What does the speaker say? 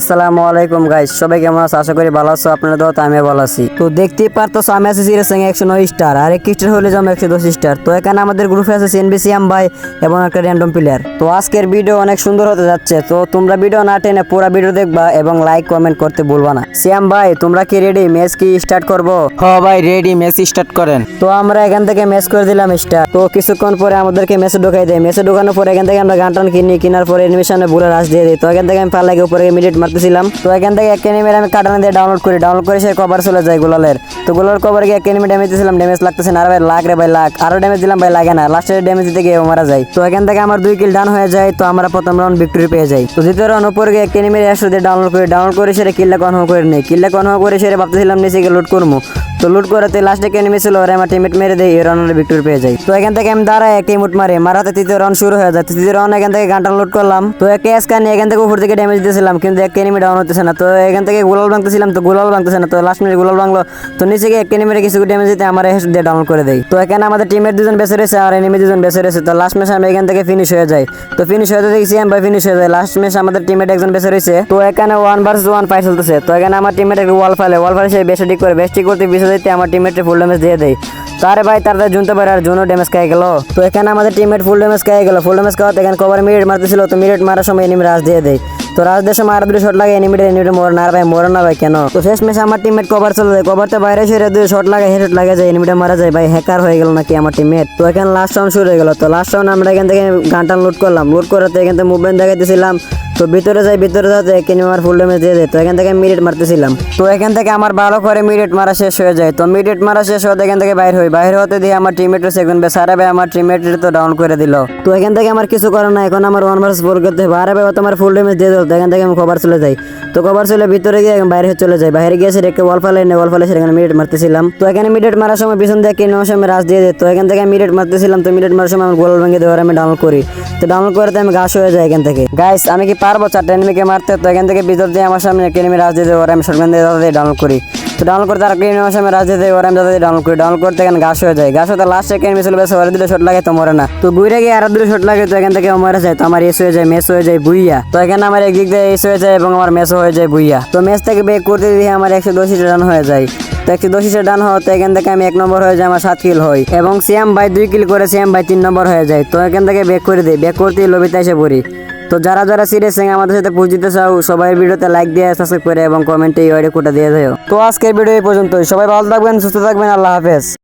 আসসালামু আলাইকুম গাইস সবাই কেমন আছো? আশা করি ভালো আছো। আপনারা তো আমি ভালো আছি। তো দেখতেই পারতো আমি আছি সিরিয়াস একশো নয় স্টার আর এক স্টার হলে যাব একশো দশ স্টার তো এখানে আমাদের গ্রুপে আছে সিএনবি সিয়াম ভাই এবং একটা র্যান্ডম প্লেয়ার তো আজকের ভিডিও অনেক সুন্দর হতে যাচ্ছে। তো তোমরা ভিডিও না টেনে পুরো ভিডিও দেখবা এবং লাইক কমেন্ট করতে ভুলবা না। সিয়াম ভাই তোমরা কি রেডি ম্যাচ কি স্টার্ট করব? হ ভাই রেডি মেসি স্টার্ট করেন। তো আমরা এখান থেকে ম্যাচ করে দিলাম স্টার তো কিছুক্ষণ পরে আমাদেরকে মেসে ঢোকাই দেয়। মেসে ঢোকানোর পরে এখান থেকে আমরা গান টান কিনি কেনার পরে এনিমেশনে বুলে রাশ দিয়ে দিই। তো এখান থেকে আমি পাল্লাকে উপরে মিনিট মারতেছিলাম। তো এখান থেকে এক এনিমি আমি কাটানো দিয়ে ডাউনলোড করি। ডাউনলোড করে সে কভার চলে যায় গুলালের। তো গোলার কভার গিয়ে এক এনিমি ড্যামেজ দিয়েছিলাম ড্যামেজ লাগতেছে না। ভাই লাখ রে ভাই লাগ আরও ড্যামেজ দিলাম ভাই লাগে না। লাস্টের ড্যামেজ দিতে গিয়ে মারা যায়। তো এখান থেকে আমার দুই কিল ডান হয়ে যায়। তো আমরা প্রথম রাউন্ড ভিক্টরি পেয়ে যাই। তো দ্বিতীয় রাউন্ড উপরে গিয়ে এক একশো দিয়ে ডাউনলোড করি। ডাউনলোড করে সেটা কিল্লা কনফার্ম করে নেই। কিল্লা কনফার্ম করে সেটা ভাবতেছিলাম নিচে গিয়ে লুট করব তো লুট করাতে লাস্টে কে নেমেছিল ওরা আমার টিমমেট মেরে দেয় এই রাউন্ডে ভিক্টরি পেয়ে যাই। তো এখান থেকে আমি দাঁড়ায় একটি মুট মারে। মারাতে তৃতীয় রাউন্ড শুরু হয়ে যায়। তৃতীয় রাউন্ড এখান থেকে গানটা লুট করলাম। তো একে স্ক্যান নিয়ে এখান থেকে উপর থেকে ড্যামেজ দিয়েছিলাম, কিন্তু এক এনিমি ডাউন হতেছে না। তো এখান থেকে গোলাল ভাঙতেছিলাম, তো গোলাল ভাঙতেছে না। তো লাস্ট মিনিট গোলাল ভাঙলো। তো নিচে গিয়ে এক এনিমিরে কিছু ড্যামেজ দিতে আমার হেস দিয়ে ডাউন করে দেয় তো এখানে আমাদের টিমের দুজন বেঁচে রয়েছে আর এনিমি দুজন বেঁচে রয়েছে। তো লাস্ট ম্যাচ আমি এখান থেকে ফিনিশ হয়ে যায় তো ফিনিশ হয়ে দেখছি আমি ভাই ফিনিশ হয়ে যায়। লাস্ট ম্যাচ আমাদের টিমের একজন বেঁচে রয়েছে। তো এখানে ওয়ান ভার্সেস ওয়ান ফাইট চলতেছে। তো এখানে আমার টিমের একটা ওয়াল ফাইলে ওয়াল ফাইলে সে বেশি ঠিক করে বেশি করতে দিতে আমার টিমের ফুল ড্যামেজ দিয়ে দেয় তারে ভাই তার জুনতে পারে আর জুনও ড্যামেজ খেয়ে গেল। তো এখানে আমাদের টিমমেট ফুল ড্যামেজ খেয়ে গেল। ফুল ড্যামেজ খাওয়াতে এখানে কভার মিনিট মারতেছিল, তো মিনিট মারার সময় এনিমি রাজ দিয়ে দেয় তো রাজ দেশে মার দুটো শট লাগে এনিমিটে এনিমিটে মরে না ভাই মরে না ভাই কেন? তো শেষ ম্যাচে আমার টিমমেট কভার চলে যায়। কভারতে বাইরে সরে দুই শট লাগে হেড লাগে যায় এনিমিটে মারা যায়, ভাই হ্যাকার হয়ে গেল নাকি আমার টিমমেট তো এখানে লাস্ট রাউন্ড শুরু হয়ে গেল। তো লাস্ট রাউন্ড আমরা এখান থেকে গানটা লুট করলাম। লুট করাতে এখান থেকে মুভমেন্ট দেখাইতেছিলাম। তো ভিতরে যাই, ভিতরে যাতে এখানে আমার ফুল ড্যামেজ দিয়ে দেয়। তো এখান থেকে মিনিট মারতেছিলাম। তো এখান থেকে আমার ভালো করে মিনিট মারা শেষ হয়ে যায়। তো মিনিট মারা শেষ হতে এখান থেকে বাইরে হই। বাইরে হতে দিয়ে আমার টিমমেট সেকেন্ড বে সারা আমার টিমমেট তো ডাউন করে দিল। তো এখান থেকে আমার কিছু করার না এখন আমার ওয়ান ভার্স ফোর করতে হবে। আরে ও তোমার ফুল ড্যামেজ দিয়ে দিল। তো এখান থেকে আমি কভার চলে যাই। তো কভার চলে ভিতরে গিয়ে বাইরে চলে যাই। বাইরে গিয়ে সেটা ওয়াল ফালে নেই ওয়াল ফালে সেখানে মিনিট মারতেছিলাম। তো এখানে মিনিট মারার সময় পিছন দিয়ে কিনে সময় রাজ দিয়ে দেয়। তো এখান থেকে মিনিট মারতেছিলাম। তো মিনিট মারার সময় আমি গোল ভেঙে দেওয়ার আমি ডাউনলোড করি। তো ডাউনলোড করতে আমি ঘাস হয়ে যাই এখান থেকে। গাইস আমি কি পারব চারটে এনিমিকে মারতে, তো এখান থেকে ভিতর দিয়ে আমার সামনে এনিমি রাজ দিয়ে দেওয়ার আমি শটগান দিয়ে দিয়ে ডাউনলোড করি। তো ডাউনলোড করতে আর এনিমি আমার সামনে রাজ দিয়ে দেওয়ার আমি দিয়ে ডাউনলোড করি। ডাউনলোড করতে এখানে ঘাস হয়ে যায়। ঘাস হতে লাস্ট এক এনিমি চলে বেশ ওরা দুটো শট লাগে তো মরে না। তো ঘুরে গিয়ে আরও দুটো শট লাগে, তো এখান থেকে মরে যায়। তো আমার এস হয়ে যায়, মেস হয়ে যায় বুইয়া। তো এখানে আমার একদিক দিয়ে এস হয়ে যায় এবং আমার মেসও হয়ে যায় বুইয়া। তো মেস থেকে বেক করতে দিয়ে আমার একশো দশ রান হয়ে যায়। তো একশো দশিসের ডান হওয়াতে এখান থেকে আমি এক নম্বর হয়ে যাই, আমার সাত কিল হই এবং সিয়াম ভাই দুই কিল করে সিয়াম ভাই তিন নম্বর হয়ে যায়। তো এখান থেকে বেক করে দিই বেক করতে লবিতে এসে পড়ি। তো যারা যারা সিরিয়াস আমাদের সাথে পৌঁছতে চাও, সবাই ভিডিওতে লাইক দিয়ে সাবস্ক্রাইব করে এবং কমেন্টে এই কোটা দিয়ে যাও তো আজকের ভিডিও এই পর্যন্তই। সবাই ভালো থাকবেন, সুস্থ থাকবেন, আল্লাহ হাফেজ।